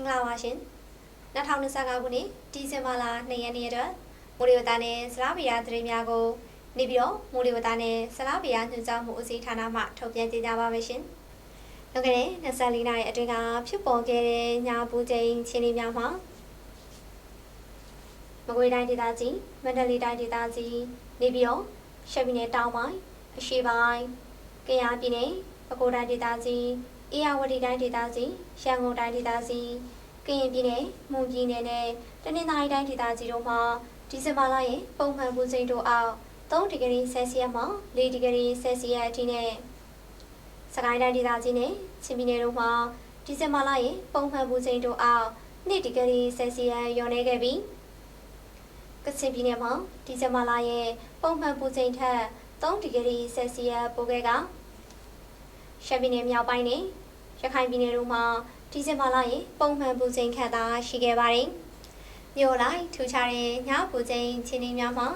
င်္ဂလာပါရှင်2025ခုနှစ်ဒီဇင်ဘာလ2ရက်နေ့အတွက်မိုးလေဝသနဲ့ဇလားဗီယာသတင်းများကိုနေပြီးတော့မိုးလေဝသနဲ့ဇလားဗီယာညွှန်ကြားမှုဦးစီးဌာနမှထုတ်ပြန်ကြေညာပါမယ်ရှင်။နောက်ကနေ24နာရီအတွင်းကဖြစ်ပေါ်ခဲ့တဲ့ညာပူချိန်ချင်းလေးများမှာမကွေးတိုင်းဒေသကြီးမန္တလေးတိုင်းဒေသကြီးနေပြီးတော့ရှမ်းပြည်နယ်တောင်ပိုင်းအရှေ့ပိုင်းကယားပြည်နယ်ပဲခူးတိုင်းဒေသကြီး အေရဝတီတိုင်းဒေသကြီးရန်ကုန်တိုင်းဒေသကြီးကရင်ပြည်နယ်မွန်ပြည်နယ်နဲ့တနင်္သာရီတိုင်းဒေသကြီးတို့မှာဒီဇင်ဘာလရဲ့ပုံမှန်ပူချိန်တို့အောက်3ဒီဂရီဆယ်စီယပ်မှ4ဒီဂရီဆယ်စီယပ်အထိနဲ့စကိုင်းတိုင်းဒေသကြီးနဲ့ချင်းပြည်နယ်တို့မှာဒီဇင်ဘာလရဲ့ပုံမှန်ပူချိန်တို့အောက်2ဒီဂရီဆယ်စီယပ်လျော့နေခဲ့ပြီးကချင်ပြည်နယ်မှာဒီဇင်ဘာလရဲ့ပုံမှန်ပူချိန်ထက်3ဒီဂရီဆယ်စီယပ်ပိုခဲ့ကရှမ်းပြည်နယ်မြောက်ပိုင်းနဲ့ ရခိုင်ပြည်နယ်တို့မှာဒီဇင်ဘာလရဲ့ပုံမှန်ပူချိန်ခန့်သာရှိခဲ့ပါတယ်။မြို့လိုက်ထူခြားတဲ့ညပူချိန်ချင်းနေများမှာ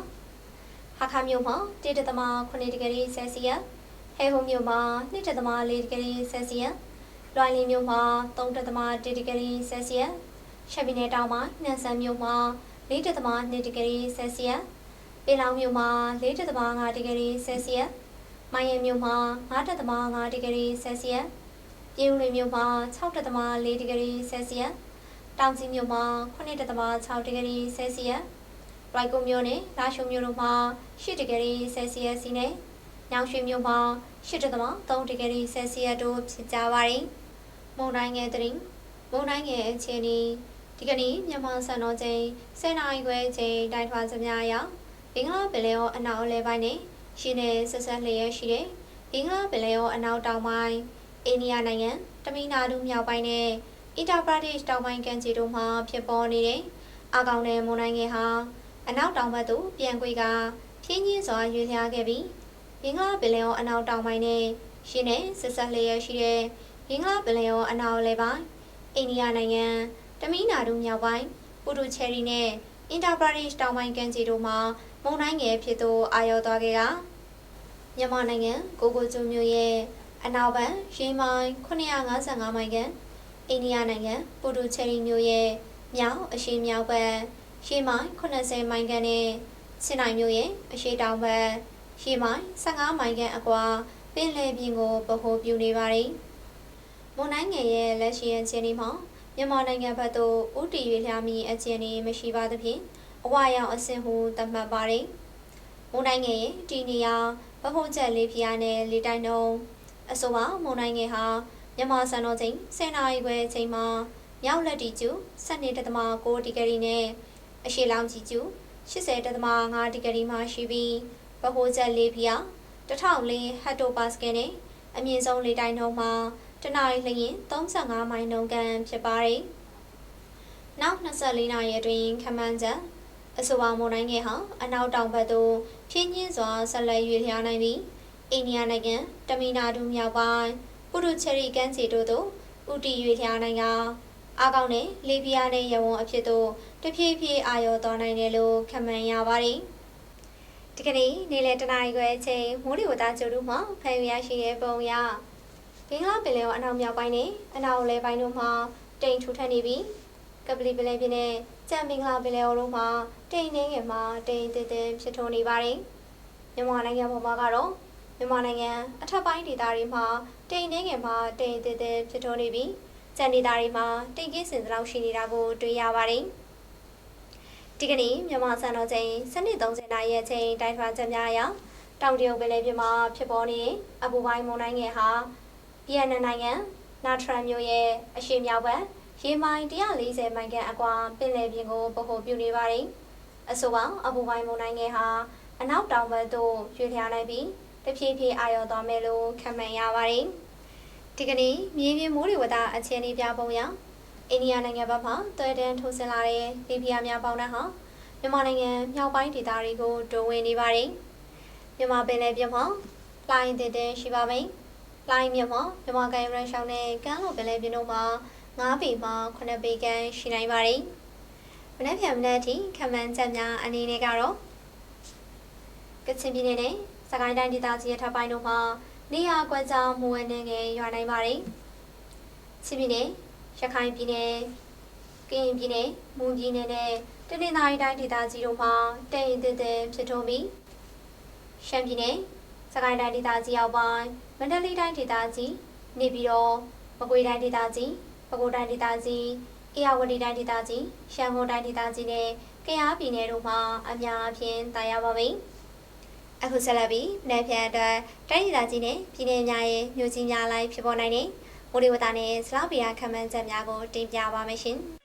ဟာခါမြို့မှာ1.8ဒီဂရီဆယ်စီယပ်ဟဲဟုံမြို့မှာ2.4ဒီဂရီဆယ်စီယပ်လွိုင်လင်းမြို့မှာ3.1ဒီဂရီဆယ်စီယပ်ရှမ်းပြည်နယ်တောင်ပိုင်းနန်ဆန်မြို့မှာ4.2ဒီဂရီဆယ်စီယပ်ပေလောင်မြို့မှာ4.5ဒီဂရီဆယ်စီယပ်မိုင်းရမြို့မှာ9.5ဒီဂရီဆယ်စီယပ် ပြည်ဦးလွင်မြို့မှာ6.4ဒီဂရီဆယ်စီယပ်တောင်ကြီးမြို့မှာ9.6ဒီဂရီဆယ်စီယပ်ရိုက်ကုမြို့နဲ့လာရှုံမြို့တို့မှာ10ဒီဂရီဆယ်စီယပ်စီနဲ့ညောင်ရွှေမြို့မှာ10.3ဒီဂရီဆယ်စီယပ်တို့ဖြစ်ကြပါတယ်။မုန်တိုင်းငယ်သတင်းမုန်တိုင်းငယ်အခြေအနေဒီကနေ့မြန်မာစံတော်ချိန်10နာရီခွဲချိန်တိုင်းထွာစမြအရဘင်္ဂလားပင်လယ်ော်အနောက်အလဲပိုင်းနဲ့ရှင်းနယ်ဆက်ဆက်လျက်ရှိတဲ့ဘင်္ဂလားပင်လယ်ော်အနောက်တောင်ပိုင်း အိန္ဒိယနိုင်ငံတမီနာဒူမြောက်ပိုင်းနဲ့အင်တာပရာဒေ့ရှ်တောင်ပိုင်းကန်ချီတို့မှာဖြစ်ပေါ်နေတဲ့အာကောင်တဲ့မုန်တိုင်းငယ်ဟာအနောက်တောင်ဘက်သို့ပြန်ကွေကဖြင်းချင်းစွာရွေ့လျားခဲ့ပြီးဘင်္ဂလားပင်လယ်ော်အနောက်တောင်ပိုင်းနဲ့ရှင်းနယ်ဆက်ဆက်လျက်ရှိတဲ့ဘင်္ဂလားပင်လယ်ော်အနောက်လဲပိုင်းအိန္ဒိယနိုင်ငံတမီနာဒူမြောက်ပိုင်းပူတူချယ်ရီနဲ့အင်တာပရာဒေ့ရှ်တောင်ပိုင်းကန်ချီတို့မှာမုန်တိုင်းငယ်ဖြစ်သို့အာရုံသွားခဲ့ကမြန်မာနိုင်ငံကိုကိုကျွန်းမြို့ရဲ့ အနောက်ဘက်ရေမိုင်955မိုင်ခန့်အိန္ဒိယနိုင်ငံပူတူချယ်ရီမြို့ရဲ့မြောက်အရှေ့မြောက်ဘက်ရေမိုင်80မိုင်ခန့်နဲ့ချင်းနိုင်မြို့ရဲ့အရှေ့တောင်ဘက်ရေမိုင်15မိုင်ခန့်အကွာပင်လယ်ပြင်ကိုဗဟိုပြုနေပါတယ်။မွန်နိုင်ငံရဲ့လက်ရှိအခြေအနေမှာမြန်မာနိုင်ငံဘက်သို့ဥတီရွေလျားမီအခြေအနေမရှိပါသဖြင့်အဝါရောင်အဆင့်ဟုသတ်မှတ်ပါတယ်။မွန်နိုင်ငံရဲ့တီနီယာဗဟိုချက်လေးဖျားနဲ့လေတိုင်းနှုံး အဆိုပါမုန်တိုင်းငယ်ဟာမြန်မာစံတော်ချိန်10နာရီခွဲအချိန်မှာမြောက်လက်တီကျူ12.6ဒီဂရီနဲ့အရှေ့လောင်ကြီးကျူ80.5ဒီဂရီမှာရှိပြီးဗဟိုချက်လေးဖျား1004ဟက်တိုပါစကယ်နဲ့အမြင့်ဆုံးလေတိုင်းနှုန်းမှာတနအီလရင်35မိုင်နှုန်းကန်ဖြစ်ပါတယ်။နောက်24နာရီအတွင်းခမန်းချက်အဆိုပါမုန်တိုင်းငယ်ဟာအနောက်တောင်ဘက်သို့ဖြင်းညင်းစွာဆက်လက်ရွေ့လျားနိုင်ပြီး အိန္ဒိယနိုင်ငံတမီနာဒူမြောက်ပိုင်းပုရုချရီကန်စီတို့သို့ဥတီရွေလျားနိုင်ကအာကောင်နဲ့လေပြားနဲ့ရဝုံအဖြစ်သို့တဖြည်းဖြည်းအာရောသွားနိုင်တယ်လို့ခန့်မှန်းရပါတယ်။ဒီကနေ့နေ့လယ်တနာရီခွဲအချိန်မိုးလေဝသကြိုတို့မှဖန်ရရှိတဲ့ပုံရဘင်္ဂလားပင်လယ်အနောက်မြောက်ပိုင်းနဲ့အနောက်အလဲပိုင်းတို့မှာတိမ်ထူထပ်နေပြီးကပလီပလဲပြင်းနဲ့ကြံမင်္ဂလာပင်လယ်တို့မှာတိမ်နေငယ်မှာတိမ်တင်းတင်းဖြစ်ထွန်းနေပါတယ်။မြန်မာနိုင်ငံပေါ်မှာကတော့ မြန်မာနိုင်ငံအထက်ပိုင်းဒေသတွေမှာတိမ်နှင်းငယ်မှာတိမ်သေးသေးဖြစ်ထွန်းနေပြီးကျန်ဒေသတွေမှာတိမ်ကင်းစင်သလောက်ရှိနေတာကိုတွေ့ရပါတယ်။ဒီကနေ့မြန်မာစံတော်ချိန်7:30နာရီအချိန်တိုင်းထွာချက်များအရတောင်တရုတ်ပင်လယ်ပြင်မှာဖြစ်ပေါ်နေအပူပိုင်းမုန်တိုင်းငယ်ဟာဗီယက်နမ်နိုင်ငံနာထရန်မြို့ရဲ့အရှေ့မြောက်ဘက်ရေမိုင်140မိုင်ခန့်အကွာပင်လယ်ပြင်ကိုဗဟိုပြုနေပါတယ်။အဆိုပါအပူပိုင်းမုန်တိုင်းငယ်ဟာအနောက်တောင်ဘက်သို့ရွေ့လျားနိုင်ပြီး တဖြည်းဖြည်းအာရုံသွားမယ်လို့ခန့်မှန်းရပါတယ်။ဒီကနေ့မြေပြင်မိုးလေဝသအခြေအနေပြပုံရအိန္ဒိယနိုင်ငံဘက်မှတွဲတန်းထိုးဆင်းလာတဲ့လေပြင်းများပေါင်းတဲ့ဟာမြန်မာနိုင်ငံမြောက်ပိုင်းဒေသတွေကိုတိုးဝင်နေပါတယ်။မြန်မာပင်လယ်ပြင်မှာလိုင်းတဲ့တဲ့ရှိပါမယ်။လိုင်းမြမှာမြန်မာကမ်းရိုးရှောင်းတဲ့ကမ်းလွန်ပင်လယ်ပြင်တို့မှာ9ပေမှ9ပေခန့်ရှိနိုင်ပါတယ်။မနေ့ဖြန်မနေ့ထိခမန်းချက်များအနေနဲ့ကတော့ကချင်ပြည်နယ်နဲ့ စကိုင်းတိုင်းဒေသကြီးရဲ့ထပ်ပိုင်းတို့မှာနေရာကွက်ကြားမူဝဲနေငယ်ရွာနိုင်ပါတယ်။ချင်းပြည်နယ်ရခိုင်ပြည်နယ်ကရင်ပြည်နယ်မွန်ပြည်နယ်နဲ့တနင်္သာရီတိုင်းဒေသကြီးတို့မှာတရင်တည်တည်ဖြစ်ထွန်းပြီးရှမ်းပြည်နယ်စကိုင်းတိုင်းဒေသကြီးအောက်ပိုင်းမန္တလေးတိုင်းဒေသကြီးနေပြည်တော်မကွေးတိုင်းဒေသကြီးပဲခူးတိုင်းဒေသကြီးအေရဝတီတိုင်းဒေသကြီးရှမ်းကုန်တိုင်းဒေသကြီးနဲ့ကယားပြည်နယ်တို့မှာအများအပြားတာယာပါပြီ အခုဆက်လက်ပြီးနယ်ပြန်အတွက်တိုင်းဒေသကြီးနဲ့ပြည်내များရဲ့မြို့ကြီးများလိုက်ဖြစ်ပေါ်နိုင်တဲ့မိုးလေဝသနဲ့စလောက်ပြာခံမှန်းချက်များကိုတင်ပြပါမယ်ရှင်။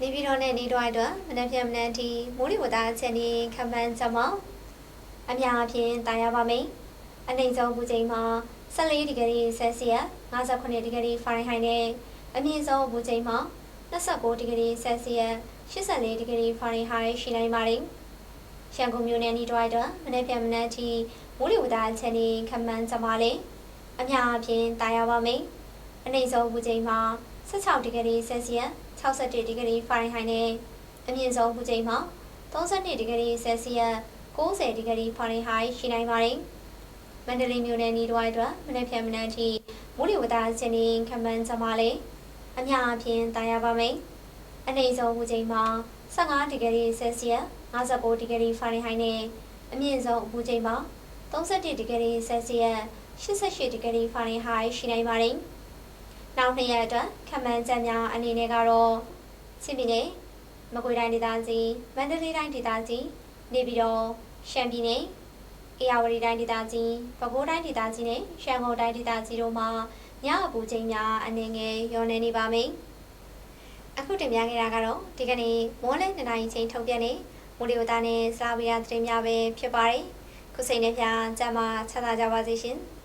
နေပြည်တော်နဲ့နေတော်အတွက်မနက်ဖြန်မနက်တီမိုးလေဝသအခြေအနေခံမှန်းချက်မှာအများအပြားတာယာပါမယ်။အနိုင်ဆုံးပူချိန်မှာ14ဒီဂရီဆယ်စီယပ်59ဒီဂရီဖာရင်ဟိုက်နဲ့အမြင့်ဆုံးပူချိန်မှာ29ဒီဂရီဆယ်စီယပ်84ဒီဂရီဖာရင်ဟိုက်ရှိနိုင်ပါတယ်။ရန်ကုန်မြို့နယ်နေတော်အတွက်မနက်ဖြန်မနက်တီမိုးလေဝသအခြေအနေခံမှန်းချက်မှာလည်းအများအပြားတာယာပါမယ်။အနိုင်ဆုံးပူချိန်မှာ16ဒီဂရီဆယ်စီယပ် 61ဒီဂရီဖာရင်ဟိုက်နဲ့အမြင့်ဆုံးပူချိန်မှာ32ဒီဂရီဆယ်စီယပ်90ဒီဂရီဖာရင်ဟိုက်ရှိနိုင်ပါတယ်။မန္တလေးမြို့နယ်နီးတွိုင်းအတွက်မနေ့ဖြန်မနေ့ထိမိုးလေဝသစင်ရင်ခန့်မှန်းကြပါလေ။အများအပြားတာယာပါမယ်။အနည်းဆုံးပူချိန်မှာ15ဒီဂရီဆယ်စီယပ်59ဒီဂရီဖာရင်ဟိုက်နဲ့အမြင့်ဆုံးပူချိန်မှာ31ဒီဂရီဆယ်စီယပ်88ဒီဂရီဖာရင်ဟိုက်ရှိနိုင်ပါတယ်။ နောက်နှစ်ရက်အတွက်ခန့်မှန်းချက်များအနေနဲ့ကတော့ချင်းပြည်နယ်မကွေးတိုင်းဒေသကြီးမန္တလေးတိုင်းဒေသကြီးနေပြည်တော်ရှမ်းပြည်နယ်အေရဝတီတိုင်းဒေသကြီးပဲခူးတိုင်းဒေသကြီးနဲ့ရှမ်းကုန်တိုင်းဒေသကြီးတို့မှာညအပူချိန်များအနေငယ်ရောနေနေပါမယ်။အခုတင်ပြခဲ့တာကတော့ဒီကနေ့မိုးလဲနှစ်နာရီချိန်ထုတ်ပြန်နေမိုးလေဝသနဲ့စာဝေးရသတင်းများပဲဖြစ်ပါတယ်။ခုစိတ်နဲ့ပြကြမှာချမ်းသာကြပါစေရှင်။